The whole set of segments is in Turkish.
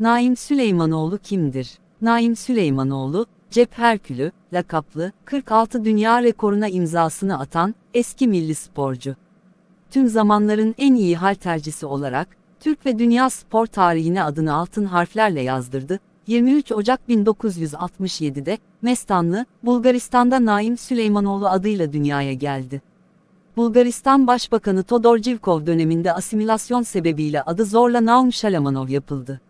Naim Süleymanoğlu kimdir? Naim Süleymanoğlu, Cep Herkülü, lakaplı, 46 dünya rekoruna imzasını atan, eski milli sporcu. Tüm zamanların en iyi haltercisi olarak, Türk ve dünya spor tarihine adını altın harflerle yazdırdı. 23 Ocak 1967'de, Mestanlı, Bulgaristan'da Naim Süleymanoğlu adıyla dünyaya geldi. Bulgaristan Başbakanı Todor Civkov döneminde asimilasyon sebebiyle adı zorla Naum Şalamanov yapıldı.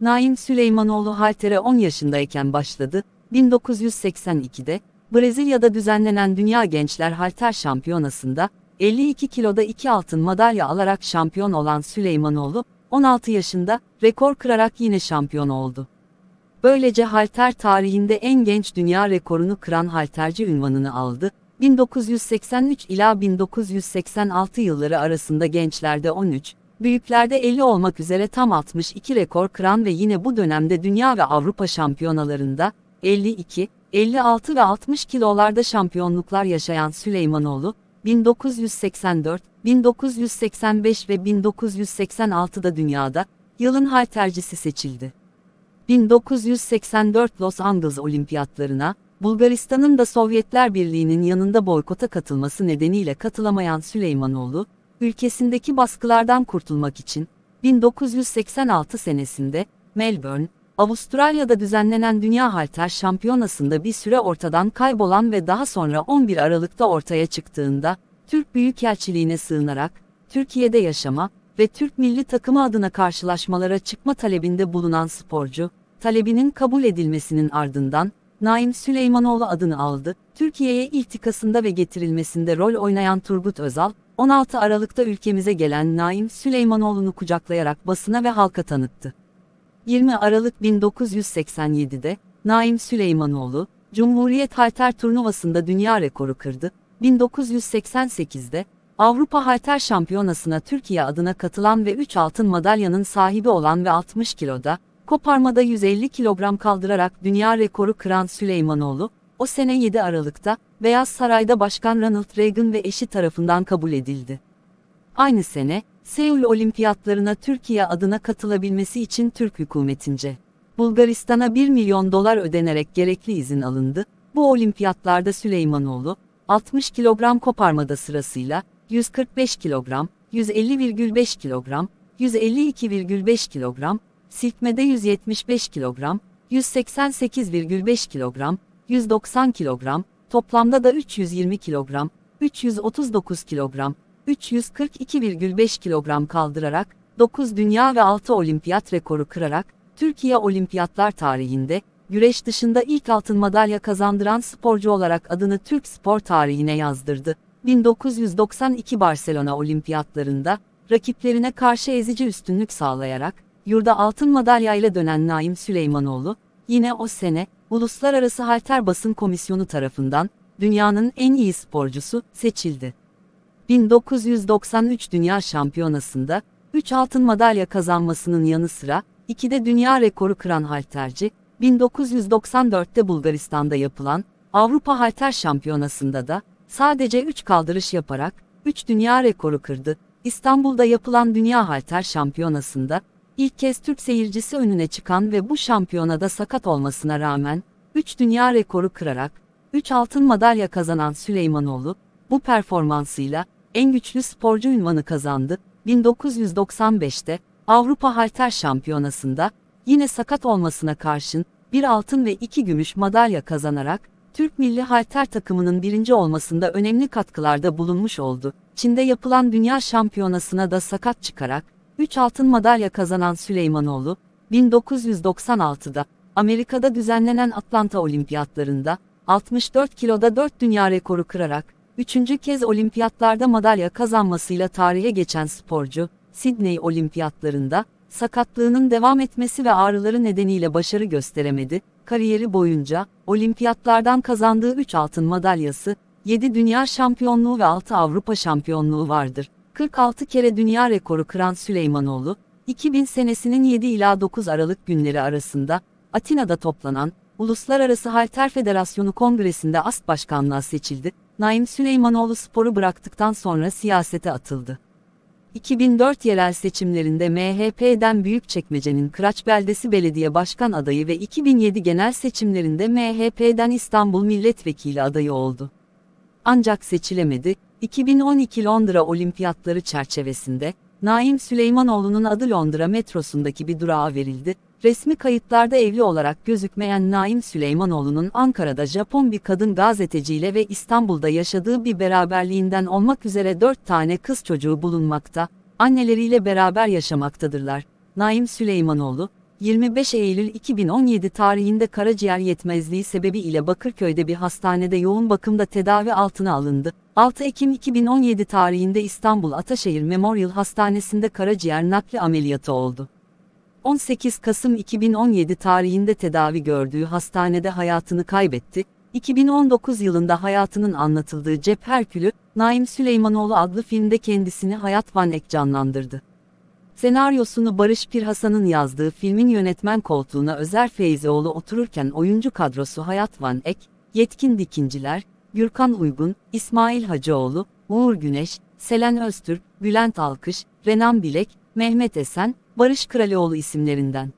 Naim Süleymanoğlu haltere 10 yaşındayken başladı, 1982'de, Brezilya'da düzenlenen Dünya Gençler Halter Şampiyonası'nda, 52 kiloda 2 altın madalya alarak şampiyon olan Süleymanoğlu, 16 yaşında, rekor kırarak yine şampiyon oldu. Böylece halter tarihinde en genç dünya rekorunu kıran halterci ünvanını aldı, 1983 ila 1986 yılları arasında gençlerde 13, büyüklerde 50 olmak üzere tam 62 rekor kıran ve yine bu dönemde dünya ve Avrupa şampiyonalarında 52, 56 ve 60 kilolarda şampiyonluklar yaşayan Süleymanoğlu, 1984, 1985 ve 1986'da dünyada yılın haltercisi seçildi. 1984 Los Angeles Olimpiyatlarına, Bulgaristan'ın da Sovyetler Birliği'nin yanında boykota katılması nedeniyle katılamayan Süleymanoğlu, ülkesindeki baskılardan kurtulmak için 1986 senesinde Melbourne, Avustralya'da düzenlenen Dünya Halter Şampiyonası'nda bir süre ortadan kaybolan ve daha sonra 11 Aralık'ta ortaya çıktığında, Türk Büyükelçiliğine sığınarak, Türkiye'de yaşama ve Türk milli takımı adına karşılaşmalara çıkma talebinde bulunan sporcu, talebinin kabul edilmesinin ardından, Naim Süleymanoğlu adını aldı, Türkiye'ye iltikasında ve getirilmesinde rol oynayan Turgut Özal, 16 Aralık'ta ülkemize gelen Naim Süleymanoğlu'nu kucaklayarak basına ve halka tanıttı. 20 Aralık 1987'de, Naim Süleymanoğlu, Cumhuriyet Halter Turnuvası'nda dünya rekoru kırdı. 1988'de, Avrupa Halter Şampiyonası'na Türkiye adına katılan ve 3 altın madalyanın sahibi olan ve 60 kiloda, koparmada 150 kilogram kaldırarak dünya rekoru kıran Süleymanoğlu, o sene 7 Aralık'ta, Beyaz Saray'da Başkan Ronald Reagan ve eşi tarafından kabul edildi. Aynı sene, Seul Olimpiyatlarına Türkiye adına katılabilmesi için Türk hükümetince Bulgaristan'a 1 milyon dolar ödenerek gerekli izin alındı. Bu olimpiyatlarda Süleymanoğlu, 60 kilogram koparmada sırasıyla, 145 kilogram, 150,5 kilogram, 152,5 kilogram, silkmede 175 kilogram, 188,5 kilogram, 190 kilogram, toplamda da 320 kilogram, 339 kilogram, 342,5 kilogram kaldırarak, 9 dünya ve 6 olimpiyat rekoru kırarak, Türkiye olimpiyatlar tarihinde, güreş dışında ilk altın madalya kazandıran sporcu olarak adını Türk spor tarihine yazdırdı. 1992 Barcelona olimpiyatlarında, rakiplerine karşı ezici üstünlük sağlayarak, yurda altın madalyayla dönen Naim Süleymanoğlu, yine o sene, Uluslararası Halter Basın Komisyonu tarafından, dünyanın en iyi sporcusu, seçildi. 1993 Dünya Şampiyonası'nda, 3 altın madalya kazanmasının yanı sıra, 2'de dünya rekoru kıran halterci, 1994'te Bulgaristan'da yapılan, Avrupa Halter Şampiyonası'nda da, sadece 3 kaldırış yaparak, 3 dünya rekoru kırdı. İstanbul'da yapılan Dünya Halter Şampiyonası'nda, ilk kez Türk seyircisi önüne çıkan ve bu şampiyonada sakat olmasına rağmen, 3 dünya rekoru kırarak, 3 altın madalya kazanan Süleymanoğlu, bu performansıyla, en güçlü sporcu ünvanı kazandı. 1995'te, Avrupa Halter Şampiyonası'nda, yine sakat olmasına karşın, bir altın ve iki gümüş madalya kazanarak, Türk milli halter takımının birinci olmasında önemli katkılarda bulunmuş oldu. Çin'de yapılan dünya şampiyonasına da sakat çıkarak, 3 altın madalya kazanan Süleymanoğlu, 1996'da, Amerika'da düzenlenen Atlanta Olimpiyatlarında, 64 kiloda 4 dünya rekoru kırarak, üçüncü kez olimpiyatlarda madalya kazanmasıyla tarihe geçen sporcu, Sydney Olimpiyatlarında, sakatlığının devam etmesi ve ağrıları nedeniyle başarı gösteremedi, kariyeri boyunca, olimpiyatlardan kazandığı 3 altın madalyası, 7 dünya şampiyonluğu ve 6 Avrupa şampiyonluğu vardır. 46 kere dünya rekoru kıran Süleymanoğlu, 2000 senesinin 7 ila 9 Aralık günleri arasında, Atina'da toplanan, Uluslararası Halter Federasyonu Kongresi'nde AST Başkanlığa seçildi. Naim Süleymanoğlu sporu bıraktıktan sonra siyasete atıldı. 2004 yerel seçimlerinde MHP'den Büyükçekmece'nin Kıraçbeldesi Belediye Başkan adayı ve 2007 genel seçimlerinde MHP'den İstanbul Milletvekili adayı oldu. Ancak seçilemedi. 2012 Londra Olimpiyatları çerçevesinde, Naim Süleymanoğlu'nun adı Londra metrosundaki bir durağa verildi. Resmi kayıtlarda evli olarak gözükmeyen Naim Süleymanoğlu'nun Ankara'da Japon bir kadın gazeteciyle ve İstanbul'da yaşadığı bir beraberliğinden olmak üzere dört tane kız çocuğu bulunmakta, anneleriyle beraber yaşamaktadırlar. Naim Süleymanoğlu, 25 Eylül 2017 tarihinde karaciğer yetmezliği sebebiyle Bakırköy'de bir hastanede yoğun bakımda tedavi altına alındı. 6 Ekim 2017 tarihinde İstanbul Ataşehir Memorial Hastanesi'nde karaciğer nakli ameliyatı oldu. 18 Kasım 2017 tarihinde tedavi gördüğü hastanede hayatını kaybetti. 2019 yılında hayatının anlatıldığı Cep Herkülü, Naim Süleymanoğlu adlı filmde kendisini Hayat Van Ek canlandırdı. Senaryosunu Barış Pirhasan'ın yazdığı filmin yönetmen koltuğuna Özer Feyzioğlu otururken oyuncu kadrosu Hayat Van Ek, Yetkin Dikinciler, Gürkan Uygun, İsmail Hacıoğlu, Uğur Güneş, Selen Öztürk, Bülent Alkış, Renan Bilek, Mehmet Esen, Barış Kralioğlu isimlerinden.